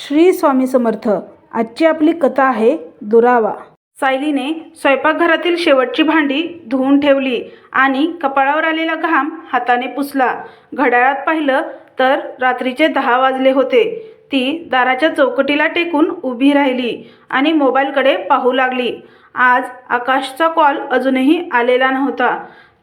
श्री स्वामी समर्थ. आजची आपली कथा आहे दुरावा. सायलीने स्वयंपाकघरातील शेवटची भांडी धुवून ठेवली आणि कपाळावर आलेला घाम हाताने पुसला. घड्याळात पाहिलं तर रात्रीचे दहा वाजले होते. ती दाराच्या चौकटीला टेकून उभी राहिली आणि मोबाईलकडे पाहू लागली. आज आकाशचा कॉल अजूनही आलेला नव्हता.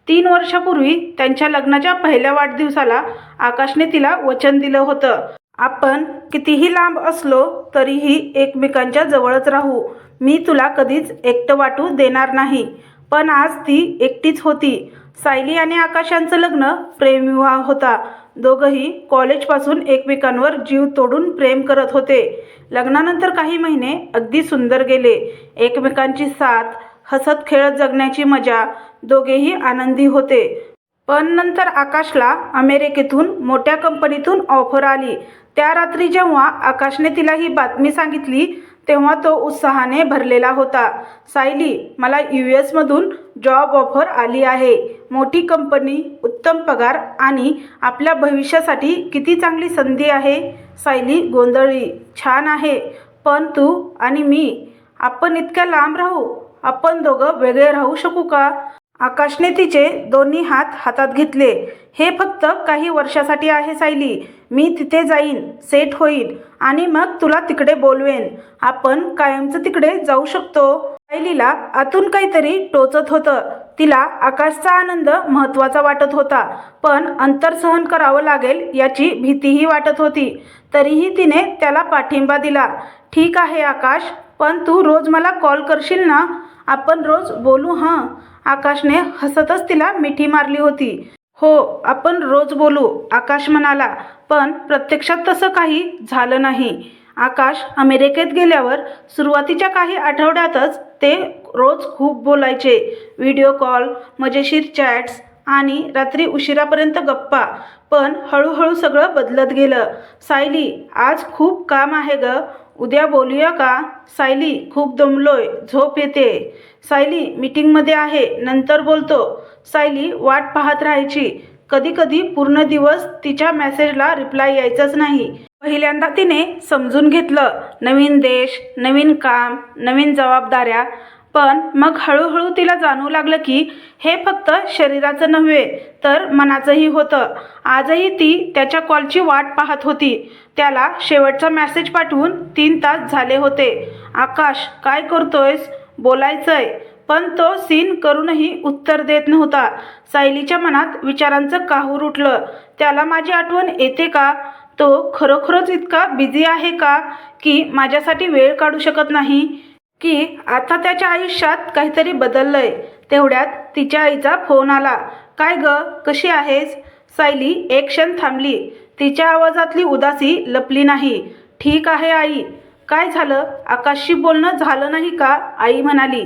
तीन वर्षापूर्वी त्यांच्या लग्नाच्या पहिल्या वाढदिवसाला आकाशने तिला वचन दिलं होतं. आपण कितीही लांब असलो तरीही एकमेकांच्या जवळच राहू. मी तुला कधीच एकटं वाटू देणार नाही. पण आज ती एकटीच होती. सायली आणि आकाशांचं लग्न प्रेमविवाह होता. दोघंही कॉलेजपासून एकमेकांवर जीव तोडून प्रेम करत होते. लग्नानंतर काही महिने अगदी सुंदर गेले. एकमेकांची साथ हसत खेळत जगण्याची मजा दोघेही आनंदी होते. पण नंतर आकाशला अमेरिकेतून मोठ्या कंपनीतून ऑफर आली. त्या रात्री जेव्हा आकाशने तिला ही बातमी सांगितली तेव्हा तो उत्साहाने भरलेला होता. सायली मला यू एसमधून जॉब ऑफर आली आहे. मोठी कंपनी उत्तम पगार आणि आपल्या भविष्यासाठी किती चांगली संधी आहे? सायली गोंधळी छान आहे. पण तू आणि मी आपण इतक्या लांब राहू? आपण दोघं वेगळे राहू शकू का? आकाशने तिचे दोन्ही हात हातात घेतले. हे फक्त काही वर्षासाठी आहे सायली. मी तिथे जाईन सेट होईल आणि मग तुला तिकडे बोलवेन. आपण कायमचं तिकडे जाऊ शकतो. सायलीला आतून काहीतरी टोचत होतं. तिला आकाशचा आनंद महत्त्वाचा वाटत होता पण अंतर सहन करावं लागेल याची भीतीही वाटत होती. तरीही तिने त्याला पाठिंबा दिला. ठीक आहे आकाश पण तू रोज मला कॉल करशील ना? आपण रोज बोलू हां? आकाशने हसतच तिला मिठी मारली होती. हो आपण रोज बोलू आकाश म्हणाला पण प्रत्यक्षात तसं काही झालं नाही. आकाश अमेरिकेत गेल्यावर सुरुवातीच्या काही आठवड्यातच ते रोज खूप बोलायचे. व्हिडिओ कॉल मजेशीर चॅट्स आणि रात्री उशिरापर्यंत गप्पा. पण हळूहळू सगळं बदलत गेलं. सायली आज खूप काम आहे ग. उद्या बोलूया का? सायली खूप दमलोय. झोप येते. सायली मीटिंगमध्ये आहे. नंतर बोलतो. सायली वाट पाहत राहायची. कधी कधी पूर्ण दिवस तिच्या मेसेजला रिप्लाय यायचाच नाही. पहिल्यांदा तिने समजून घेतलं नवीन देश नवीन काम नवीन जबाबदाऱ्या. पण मग हळूहळू तिला जाणवू लागलं की हे फक्त शरीराचं नव्हे तर मनाचंही होतं. आजही ती त्याच्या कॉलची वाट पाहत होती. त्याला शेवटचा मेसेज पाठवून तीन तास झाले होते. आकाश काय करतोयस? बोलायचंय. पण तो सीन करूनही उत्तर देत नव्हता. सायलीच्या मनात विचारांचं काहूर उठलं. त्याला माझी आठवण येते का? तो खरोखरच इतका बिझी आहे का? की माझ्यासाठी वेळ काढू शकत नाही? की आता त्याच्या आयुष्यात काहीतरी बदललंय? तेवढ्यात तिच्या आईचा फोन आला. काय ग? कशी आहेस? सायली एक क्षण थांबली. तिच्या आवाजातली उदासी लपली नाही. ठीक आहे आई. काय झालं? आकाशशी बोलणं झालं नाही का? आई म्हणाली.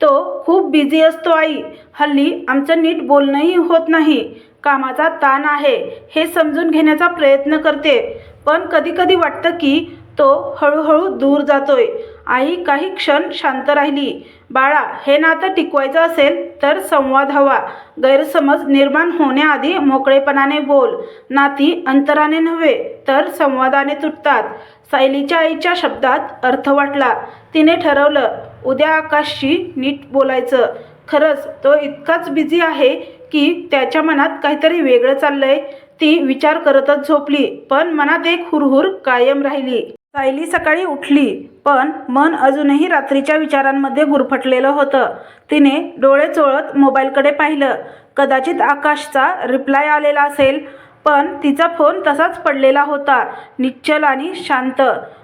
तो खूप बिझी असतो आई. हल्ली आमचं नीट बोलणंही होत नाही. कामाचा ताण आहे. हे समजून घेण्याचा प्रयत्न करते. पण कधीकधी वाटतं की तो हळूहळू दूर जातोय. आई काही क्षण शांत राहिली. बाळा हे नातं टिकवायचं असेल तर संवाद हवा. गैरसमज निर्माण होण्याआधी मोकळेपणाने बोल. नाती अंतराने नव्हे तर संवादाने तुटतात. सायलीच्या आईच्या शब्दात अर्थ वाटला. तिने ठरवलं उद्या आकाशशी नीट बोलायचं. खरंच तो इतकाच बिझी आहे की त्याच्या मनात काहीतरी वेगळं चाललंय. ती विचार करतच झोपली पण मनात एक हुरहुर कायम राहिली. सायली सकाळी उठली पण मन अजूनही रात्रीच्या विचारांमध्ये गुरफटलेलं होतं. तिने डोळे चोळत मोबाईलकडे पाहिलं. कदाचित आकाशचा रिप्लाय आलेला असेल पण तिचा फोन तसाच पडलेला होता निश्चल आणि शांत.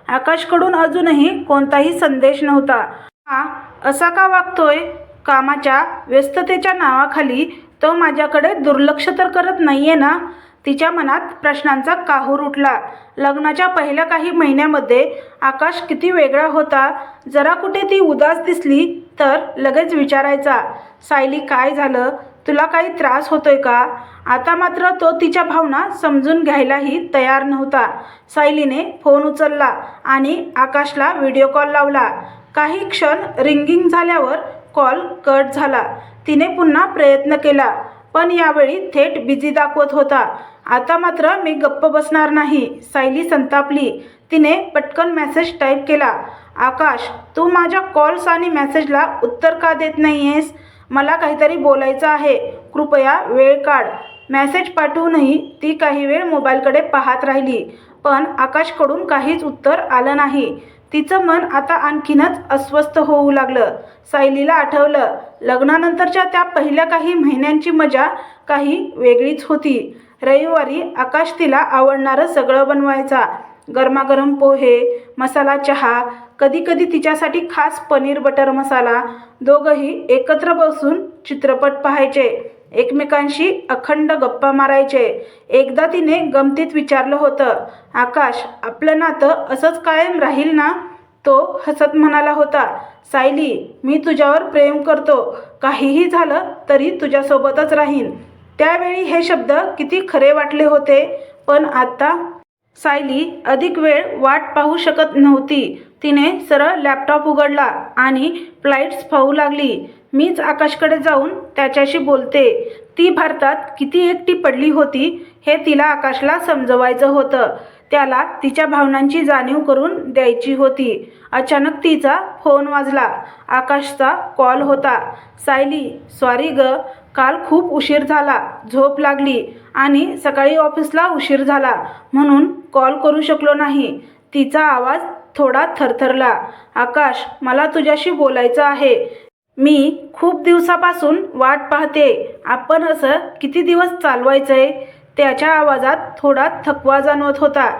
आकाशकडून अजूनही कोणताही संदेश नव्हता. हा असा का वागतोय? कामाच्या व्यस्ततेच्या नावाखाली तो माझ्याकडे दुर्लक्ष तर करत नाहीये ना? तिच्या मनात प्रश्नांचा काहूर उठला. लग्नाच्या पहिल्या काही महिन्यामध्ये आकाश किती वेगळा होता. जरा कुठे ती उदास दिसली तर लगेच विचारायचा सायली काय झालं? तुला काही त्रास होतोय का? आता मात्र तो तिच्या भावना समजून घ्यायलाही तयार नव्हता. सायलीने फोन उचलला आणि आकाशला व्हिडिओ कॉल लावला. काही क्षण रिंगिंग झाल्यावर कॉल कट झाला. तिने पुन्हा प्रयत्न केला पण यावेळी थेट बिझी दाखवत होता. आता मात्र मी गप्प बसणार नाही सायली संतापली. तिने पटकन मेसेज टाईप केला आकाश तू माझ्या कॉल्स आणि मेसेजला उत्तर का देत नाही आहेस मला काहीतरी बोलायचं आहे. कृपया वेळ काढ. मेसेज पाठवूनही ती काही वेळ मोबाईलकडे पाहत राहिली. पण आकाशकडून काहीच उत्तर आलं नाही. तिचं मन आता आणखीनच अस्वस्थ होऊ लागलं. सायलीला आठवलं लग्नानंतरच्या त्या पहिल्या काही महिन्यांची मजा काही वेगळीच होती. रविवारी आकाश तिला आवडणारं सगळं बनवायचा. गरमागरम पोहे मसाला चहा कधीकधी तिच्यासाठी खास पनीर बटर मसाला दोघंही एकत्र बसून चित्रपट पाहायचे. एकमेकांशी अखंड गप्पा मारायचे. एकदा तिने गमतीत विचारलं होतं आकाश आपलं नातं असंच कायम राहील ना? तो हसत म्हणाला होता सायली मी तुझ्यावर प्रेम करतो. काहीही झालं तरी तुझ्यासोबतच राहीन. त्यावेळी हे शब्द किती खरे वाटले होते पण आत्ता सायली अधिक वेळ वाट पाहू शकत नव्हती. तिने सरळ लॅपटॉप उघडला आणि फ्लाईट्स पाहू लागली. मीच आकाशकडे जाऊन त्याच्याशी बोलते. ती भारतात किती एकटी पडली होती हे तिला आकाशला समजवायचं होतं. त्याला तिच्या भावनांची जाणीव करून द्यायची होती. अचानक तिचा फोन वाजला. आकाशचा कॉल होता. सायली सॉरी ग काल खूप उशीर झाला झोप लागली आणि सकाळी ऑफिसला उशीर झाला म्हणून कॉल करू शकलो नाही. तिचा आवाज थोडा थरथरला. आकाश मला तुझ्याशी बोलायचं आहे. मी खूप दिवसापासून वाट पाहते. आपण असं किती दिवस चालवायचं आहे त्याच्या आवाजात थोडा थकवा जाणवत होता.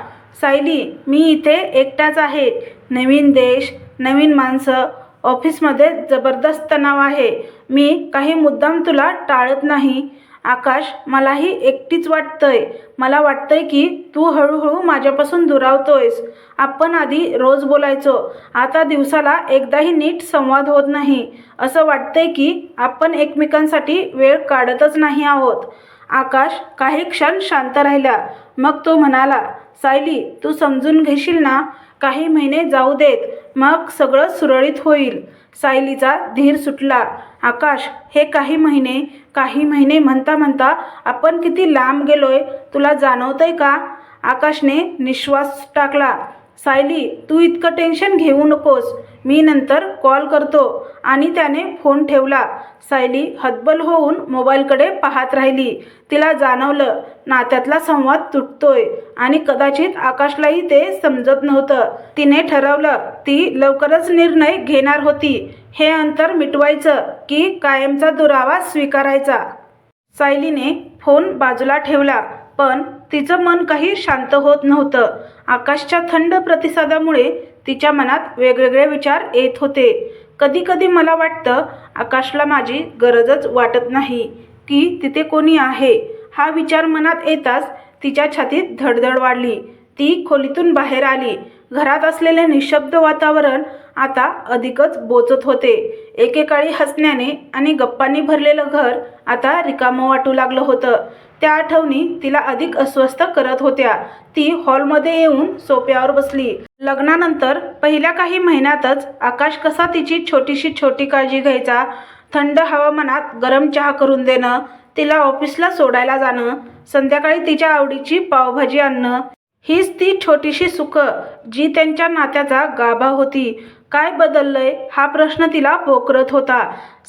सायली मी इथे एकटाच आहे. नवीन देश नवीन माणसं ऑफिसमध्ये जबरदस्त तणाव आहे. मी काही मुद्दाम तुला टाळत नाही. आकाश मलाही एकटीच वाटतंय. मला वाटतंय की तू हळूहळू माझ्यापासून दुरावतोयस. आपण आधी रोज बोलायचो. आता दिवसाला एकदाही नीट संवाद होत नाही. असं वाटतंय की आपण एकमेकांसाठी वेळ काढतच नाही आहोत. आकाश काही क्षण शांत राहिला. मग तो म्हणाला सायली तू समजून घेशील ना? काही महिने जाऊ देत. मग सगळं सुरळीत होईल. सायलीचा धीर सुटला. आकाश हे काही महिने काही महिने म्हणता म्हणता आपण किती लांब गेलोय तुला जाणवतंय का? आकाशने निश्वास टाकला. सायली तू इतकं टेन्शन घेऊ नकोस. मी नंतर कॉल करतो. आणि त्याने फोन ठेवला. सायली हतबल होऊन मोबाईलकडे पाहत राहिली. तिला जाणवलं नात्यातला संवाद तुटतोय आणि कदाचित आकाशलाही ते समजत नव्हतं. तिने ठरवलं ती लवकरच निर्णय घेणार होती. हे अंतर मिटवायचं की कायमचा दुरावा स्वीकारायचा. सायलीने फोन बाजूला ठेवला पण तिचं मन काही शांत होत नव्हतं. आकाशच्या थंड प्रतिसादामुळे तिच्या मनात वेगवेगळे विचार येत होते. कधी कधी मला वाटतं आकाशला माझी गरजच वाटत नाही की तिथे कोणी आहे. हा विचार मनात येताच तिच्या छातीत धडधड वाढली. ती खोलीतून बाहेर आली. घरात असलेले निशब्द वातावरण आता अधिकच बोचत होते. एकेकाळी हसण्याने आणि गप्पांनी भरलेलं घर आता रिकामं वाटू लागलं होतं. त्या आठवणी तिला अधिक अस्वस्थ करत होत्या. ती हॉलमध्ये येऊन सोप्यावर बसली. लग्नानंतर पहिल्या काही महिन्यातच आकाश कसा तिची छोटीशी छोटी काळजी घ्यायचा थंड हवामानात गरम चहा करून देणं तिला ऑफिसला सोडायला जाणं संध्याकाळी तिच्या आवडीची पावभाजी आणणं हीच ती छोटीशी सुखं जी त्यांच्या नात्याचा गाभा होती. काय बदललंय? हा प्रश्न तिला पोखरत होता.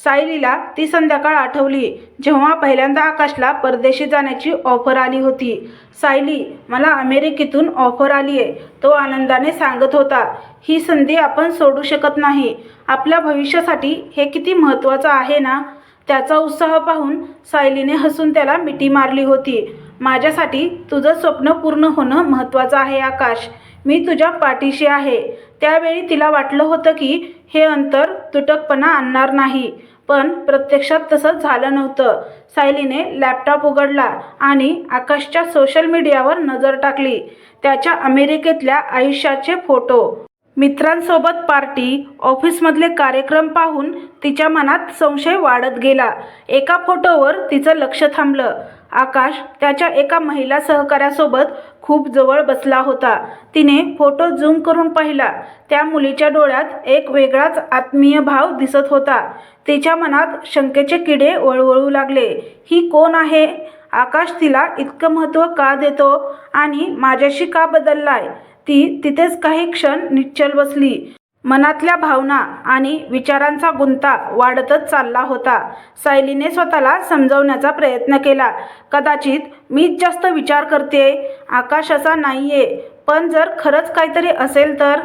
सायलीला ती संध्याकाळ आठवली जेव्हा पहिल्यांदा आकाशला परदेशी जाण्याची ऑफर आली होती. सायली मला अमेरिकेतून ऑफर आली आहे तो आनंदाने सांगत होता. ही संधी आपण सोडू शकत नाही. आपल्या भविष्यासाठी हे किती महत्त्वाचं आहे ना? त्याचा उत्साह पाहून सायलीने हसून त्याला मिठी मारली होती. माझ्यासाठी तुझं स्वप्न पूर्ण होणं महत्त्वाचं आहे आकाश. मी तुझ्या पाठीशी आहे. त्यावेळी तिला वाटलं होतं की हे अंतर तुटकपणा आणणार नाही. पण प्रत्यक्षात तसं झालं नव्हतं. सायलीने लॅपटॉप उघडला आणि आकाशच्या सोशल मीडियावर नजर टाकली. त्याच्या अमेरिकेतल्या आयुष्याचे फोटो. मित्रांसोबत पार्टी ऑफिसमधले कार्यक्रम पाहून तिच्या मनात संशय वाढत गेला. एका फोटोवर तिचं लक्ष थांबलं. आकाश त्याच्या एका महिला सहकाऱ्यासोबत खूप जवळ बसला होता. तिने फोटो झूम करून पाहिला. त्या मुलीच्या डोळ्यात एक वेगळाच आत्मीय भाव दिसत होता. तिच्या मनात शंकेचे किडे वळवळू लागले. ही कोण आहे? आकाश तिला इतकं महत्त्व का देतो आणि माझ्याशी का बदललाय? ती तिथेच काही क्षण निश्चल बसली. मनातल्या भावना आणि विचारांचा गुंता वाढतच चालला होता. सायलीने स्वतःला समजवण्याचा प्रयत्न केला. कदाचित मीच जास्त विचार करते आकाश असा आहे पण जर खरंच काहीतरी असेल तर?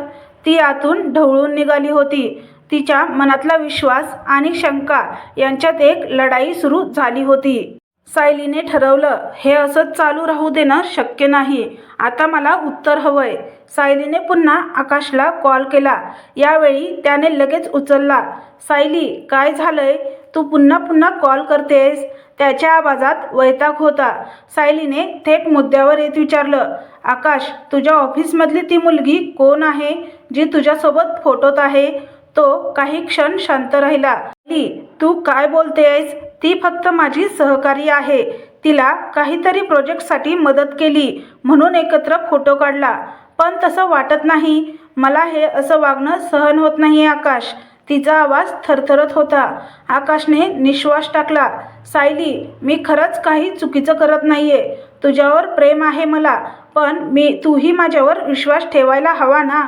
ती आतून ढवळून निघाली होती. तिच्या मनातला विश्वास आणि शंका यांच्यात एक लढाई सुरू झाली होती. सायलीने ठरवलं हे असंच चालू राहू देणं शक्य नाही. आता मला उत्तर हवंय. सायलीने पुन्हा आकाशला कॉल केला. यावेळी त्याने लगेच उचलला सायली काय झालंय? तू पुन्हा पुन्हा कॉल करतेस? त्याच्या आवाजात वैताग होता. सायलीने थेट मुद्द्यावर येत विचारलं आकाश तुझ्या ऑफिसमधली ती मुलगी कोण आहे जी तुझ्यासोबत फोटोत आहे? तो काही क्षण शांत राहिला. तू काय बोलते आहेस ती फक्त माझी सहकारी आहे. तिला काहीतरी प्रोजेक्टसाठी मदत केली म्हणून एकत्र फोटो काढला. पण तसं वाटत नाही. मला हे असं वागणं सहन होत नाही आकाश. तिचा आवाज थरथरत होता. आकाशने निश्वास टाकला. सायली मी खरंच काही चुकीचं करत नाही आहे तुझ्यावर प्रेम आहे मला. पण मी तूही माझ्यावर विश्वास ठेवायला हवा ना?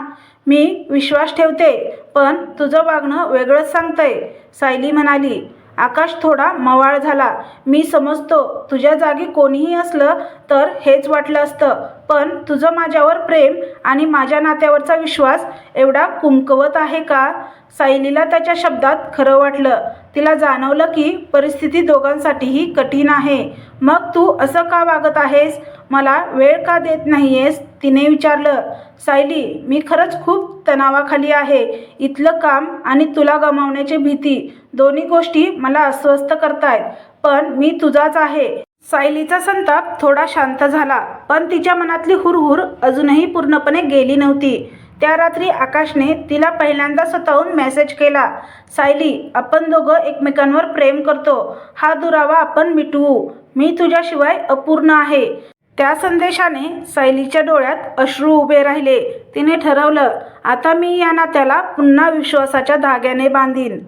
मी विश्वास ठेवते पण तुझं वागणं वेगळंच सांगतंय सायली म्हणाली. आकाश थोडा मवाळ झाला. मी समजतो तुझ्या जागी कोणीही असलं तर हेच वाटलं असतं पण तुझं माझ्यावर प्रेम आणि माझ्या नात्यावरचा विश्वास एवढा कुमकवत आहे का? सायलीला त्याच्या शब्दात खरं वाटलं. तिला जाणवलं की परिस्थिती दोघांसाठीही कठीण आहे. मग तू असं का वागत आहेस? मला वेळ का देत नाही आहेस तिने विचारलं. सायली मी खरंच खूप तणावाखाली आहे. इथलं काम आणि तुला गमावण्याची भीती दोन्ही गोष्टी मला अस्वस्थ करतायत पण मी तुझाच आहे. सायलीचा संताप थोडा शांत झाला पण तिच्या मनातली हुरहुर अजूनही पूर्णपणे गेली नव्हती. त्या रात्री आकाशने तिला पहिल्यांदा स्वतःहून मेसेज केला सायली आपण दोघं एकमेकांवर प्रेम करतो. हा दुरावा आपण मिटवू. मी तुझ्याशिवाय अपूर्ण आहे. त्या संदेशाने सायलीच्या डोळ्यात अश्रू उभे राहिले. तिने ठरवलं आता मी या नात्याला पुन्हा विश्वासाच्या धाग्याने बांधीन.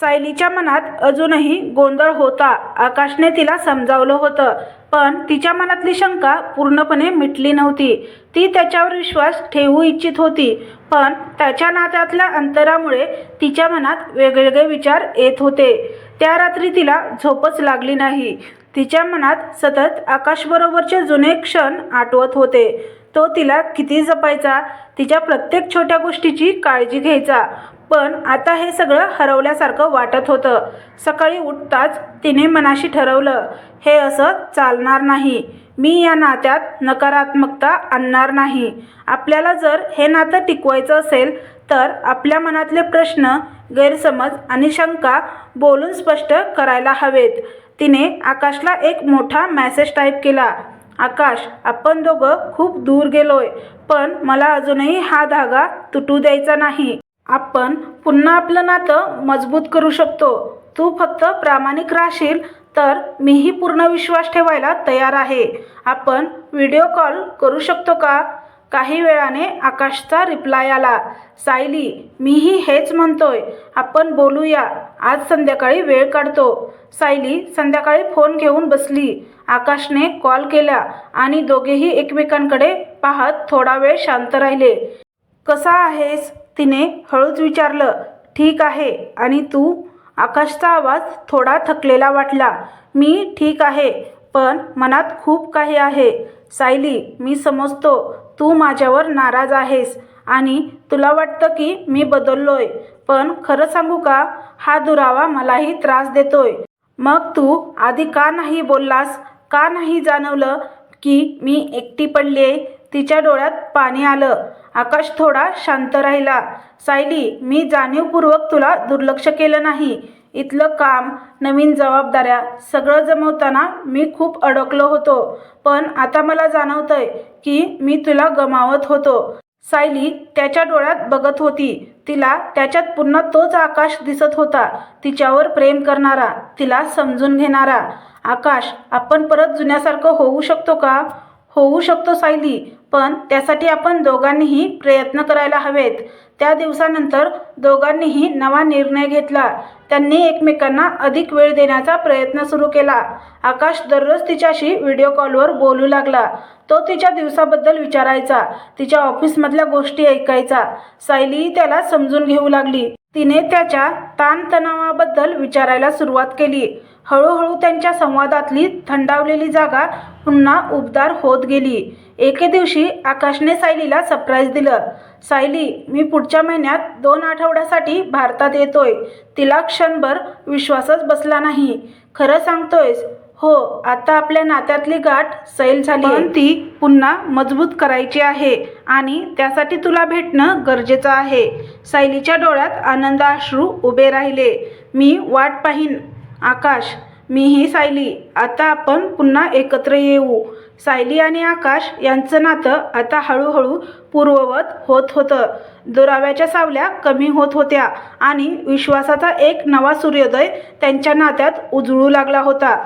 सायलीच्या मनात अजूनही गोंधळ होता. आकाशने तिला समजावलं होतं पण तिच्या मनातली शंका पूर्णपणे मिटली नव्हती. ती त्याच्यावर विश्वास ठेवू इच्छित होती पण त्याच्या नात्यातल्या अंतरामुळे तिच्या मनात वेगवेगळे विचार येत होते. त्या रात्री तिला झोपच लागली नाही. तिच्या मनात सतत आकाशबरोबरचे जुने क्षण आठवत होते. तो तिला किती जपायचा तिच्या प्रत्येक छोट्या गोष्टीची काळजी घ्यायचा. पण आता हे सगळं हरवल्यासारखं वाटत होतं. सकाळी उठताच तिने मनाशी ठरवलं हे असं चालणार नाही. मी या नात्यात नकारात्मकता आणणार नाही. आपल्याला जर हे नातं टिकवायचं असेल तर आपल्या मनातले प्रश्न गैरसमज आणि शंका बोलून स्पष्ट करायला हवेत. तिने आकाशला एक मोठा मॅसेज टाईप केला आकाश आपण दोघं खूप दूर गेलोय पण मला अजूनही हा धागा तुटू द्यायचा नाही. आपण पुन्हा आपलं नातं मजबूत करू शकतो. तू फक्त प्रामाणिक राहशील तर मीही पूर्ण विश्वास ठेवायला तयार आहे. आपण व्हिडिओ कॉल करू शकतो का? काही वेळाने आकाशचा रिप्लाय आला. सायली मीही हेच म्हणतोय. आपण बोलूया. आज संध्याकाळी वेळ काढतो. सायली संध्याकाळी फोन घेऊन बसली. आकाशने कॉल केला आणि दोघेही एकमेकांकडे पाहत थोडा वेळ शांत राहिले. कसा आहेस? तिने हळूच विचारलं ठीक आहे. आणि तू आकाशचा आवाज थोडा थकलेला वाटला मी ठीक आहे पण मनात खूप काही आहे. सायली मी समजतो तू माझ्यावर नाराज आहेस आणि तुला वाटतं की मी बदललोय पण खरं सांगू का? हा दुरावा मलाही त्रास देतोय. मग तू आधी का नाही बोललास? का नाही जाणवलं की मी एकटी पडले तिच्या डोळ्यात पाणी आलं. आकाश थोडा शांत राहिला. सायली मी जाणीवपूर्वक तुला दुर्लक्ष केलं नाही. इथलं काम नवीन जबाबदाऱ्या सगळं जमवताना मी खूप अडकलो होतो. पण आता मला जाणवतंय की मी तुला गमावत होतो. सायली त्याच्या डोळ्यात बघत होती. तिला त्याच्यात पुन्हा तोच आकाश दिसत होता तिच्यावर प्रेम करणारा तिला समजून घेणारा. आकाश आपण परत जुन्यासारखं होऊ शकतो का? होऊ शकतो सायली. पण त्यासाठी आपण दोघांनीही प्रयत्न करायला हवेत. त्या दिवसानंतर दोघांनीही नवा निर्णय घेतला. त्यांनी एकमेकांना अधिक वेळ देण्याचा प्रयत्न सुरू केला. आकाश दररोज तिच्याशी व्हिडिओ कॉलवर बोलू लागला. तो तिच्या दिवसाबद्दल विचारायचा. तिच्या ऑफिसमधल्या गोष्टी ऐकायचा. सायलीही त्याला समजून घेऊ लागली. तिने त्याच्या ताणतणावाबद्दल विचारायला सुरुवात केली. हळूहळू त्यांच्या संवादातली थंडावलेली जागा पुन्हा उबदार होत गेली. एके दिवशी आकाशने सायलीला सरप्राईज दिलं. सायली मी पुढच्या महिन्यात दोन आठवड्यासाठी भारतात येतोय. तिला क्षणभर विश्वासच बसला नाही. खरं सांगतोयस हो आता आपल्या नात्यातली गाठ सैल झाली पण ती पुन्हा मजबूत करायची आहे आणि त्यासाठी तुला भेटणं गरजेचं आहे. सायलीच्या डोळ्यात आनंद अश्रू उभे राहिले. मी वाट पाहीन आकाश मीही सायली. आता आपण पुन्हा एकत्र येऊ. सायली आणि आकाश यांचं नातं आता हळूहळू पूर्ववत होत होतं. दुराव्याच्या सावल्या कमी होत होत्या आणि विश्वासाचा एक नवा सूर्योदय त्यांच्या नात्यात उजळू लागला होता.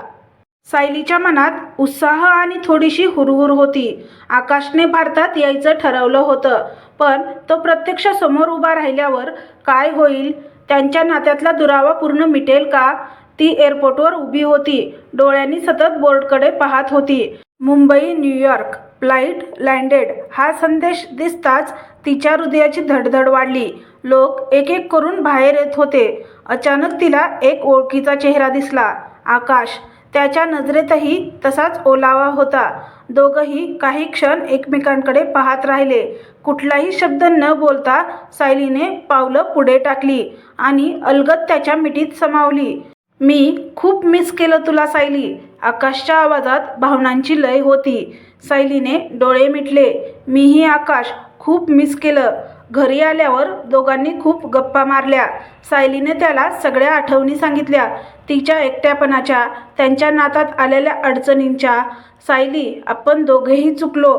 सायलीच्या मनात उत्साह आणि थोडीशी हुरहुर होती. आकाशने भारतात यायचं ठरवलं होतं पण तो प्रत्यक्ष समोर उभा राहिल्यावर काय होईल? त्यांच्या नात्यातला दुरावा पूर्ण मिटेल का? ती एअरपोर्टवर उभी होती. डोळ्यांनी सतत बोर्डकडे पाहत होती. Mumbai New York flight landed. हा संदेश दिसताच तिच्या हृदयाची धडधड वाढली. लोक एक एक करून बाहेर येत होते. अचानक तिला एक ओळखीचा चेहरा दिसला. आकाश. त्याच्या नजरेतही तसाच ओलावा होता. दोघंही काही क्षण एकमेकांकडे पाहत राहिले. कुठलाही शब्द न बोलता सायलीने पावलं पुढे टाकली आणि अलगद त्याच्या मिठीत समावली. मी खूप मिस केलं तुला सायली. आकाशच्या आवाजात भावनांची लय होती. सायलीने डोळे मिटले. मीही आकाश खूप मिस केलं. घरी आल्यावर दोघांनी खूप गप्पा मारल्या. सायलीने त्याला सगळ्या आठवणी सांगितल्या. तिच्या एकट्यापणाच्या त्यांच्या नातात आलेल्या अडचणींच्या. सायली आपण दोघेही चुकलो.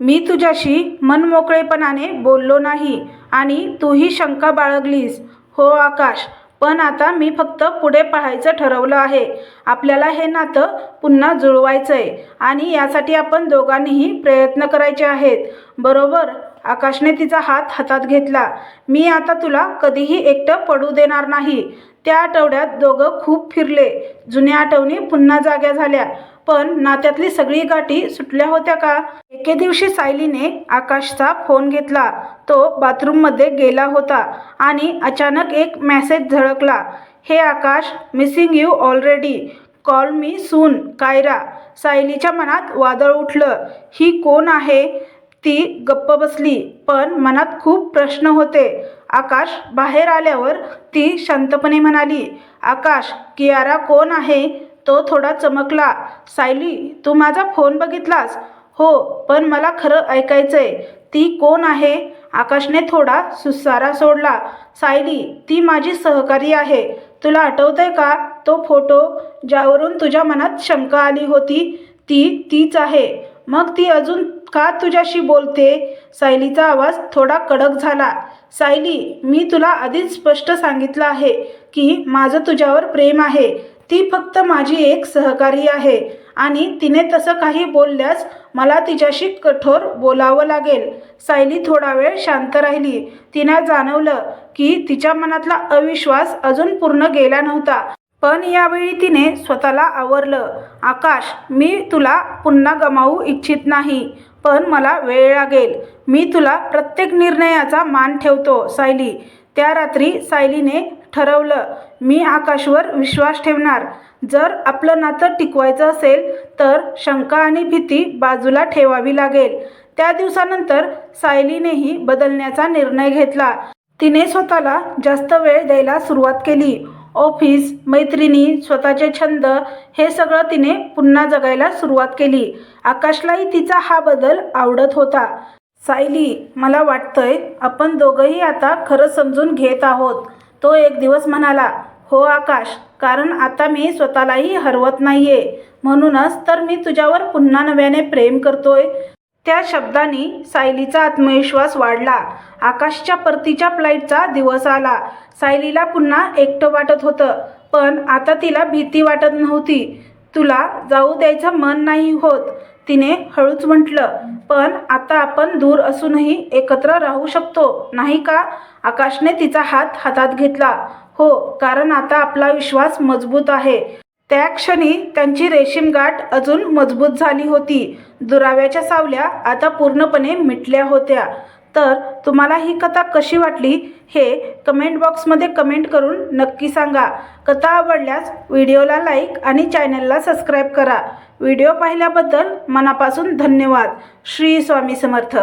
मी तुझ्याशी मनमोकळेपणाने बोललो नाही आणि तूही शंका बाळगलीस. हो आकाश. पण आता मी फक्त पुढे पाहायचं ठरवलं आहे. आपल्याला हे नातं पुन्हा जुळवायचं आहे आणि यासाठी आपण दोघांनीही प्रयत्न करायचे आहेत. बरोबर? आकाशने तिचा हात हातात घेतला. मी आता तुला कधीही एकटं पडू देणार नाही. त्या आठवड्यात दोघं खूप फिरले. जुन्या आठवणी पुन्हा जाग्या झाल्या. पण नात्यातली सगळी गाठी सुटल्या होत्या का? एके दिवशी सायलीने आकाशचा फोन घेतला. तो बाथरूममध्ये गेला होता आणि अचानक एक मेसेज झळकला. हे Akash missing you already. Call me soon Kaira. सायलीच्या मनात वादळ उठलं. ही कोण आहे? ती गप्प बसली पण मनात खूप प्रश्न होते. आकाश बाहेर आल्यावर ती शांतपणे म्हणाली आकाश कियारा कोण आहे? तो थोडा चमकला सायली तू माझा फोन बघितलास? हो पण मला खरं ऐकायचंय ती कोण आहे? आकाशने थोडा सुसारा सोडला सायली ती माझी सहकारी आहे. तुला आठवतंय का तो फोटो ज्यावरून तुझ्या मनात शंका आली होती? ती तीच आहे. मग ती अजून का तुझ्याशी बोलते? सायलीचा आवाज थोडा कडक झाला. सायली मी तुला आधीच स्पष्ट सांगितलं आहे की माझं तुझ्यावर प्रेम आहे. ती फक्त माझी एक सहकारी आहे आणि तिने तसं काही बोलल्यास मला तिच्याशी कठोर बोलावं लागेल. सायली थोडा वेळ शांत राहिली. तिने जाणवलं की तिच्या मनातला अविश्वास अजून पूर्ण गेला नव्हता. पण यावेळी तिने स्वतःला आवरलं. आकाश मी तुला पुन्हा गमावू इच्छित नाही. पण मला वेळ लागेल. मी तुला प्रत्येक निर्णयाचा मान ठेवतो सायली. त्या रात्री सायलीने ठरवलं मी आकाशवर विश्वास ठेवणार. जर आपलं नातं टिकवायचं असेल तर शंका आणि भीती बाजूला ठेवावी लागेल. त्या दिवसानंतर सायलीनेही बदलण्याचा निर्णय घेतला. तिने स्वतःला जास्त वेळ द्यायला सुरुवात केली. ऑफिस मैत्रिणी स्वतःचे छंद हे सगळं तिने पुन्हा जगायला सुरुवात केली. आकाशलाही तिचा हा बदल आवडत होता. सायली मला वाटतंय आपण दोघंही आता खरं समजून घेत आहोत. तो एक दिवस म्हणाला हो आकाश कारण आता मी स्वतःलाही हरवत नाहीये. म्हणूनच तर मी तुझ्यावर पुन्हा नव्याने प्रेम करतोय. त्या शब्दांनी सायलीचा आत्मविश्वास वाढला. आकाशच्या परतीच्या फ्लाईटचा दिवस आला. सायलीला पुन्हा एकटं वाटत होतं पण आता तिला भीती वाटत नव्हती. तुला जाऊ द्यायचं मन नाही होत तिने हळूच म्हटलं. पण आता आपण दूर असूनही एकत्र राहू शकतो नाही का? आकाशने तिचा हात हातात घेतला. हो कारण आता आपला विश्वास मजबूत आहे. त्या क्षणी त्यांची रेशीम गाठ अजून मजबूत झाली होती. दुराव्याच्या सावल्या आता पूर्णपणे मिटल्या होत्या. तर तुम्हाला ही कथा कशी वाटली हे कमेंट बॉक्समध्ये कमेंट करून नक्की सांगा. कथा आवडल्यास व्हिडिओला लाईक आणि चॅनलला सबस्क्राईब करा. व्हिडिओ पाहिल्याबद्दल मनापासून धन्यवाद. श्री स्वामी समर्थ.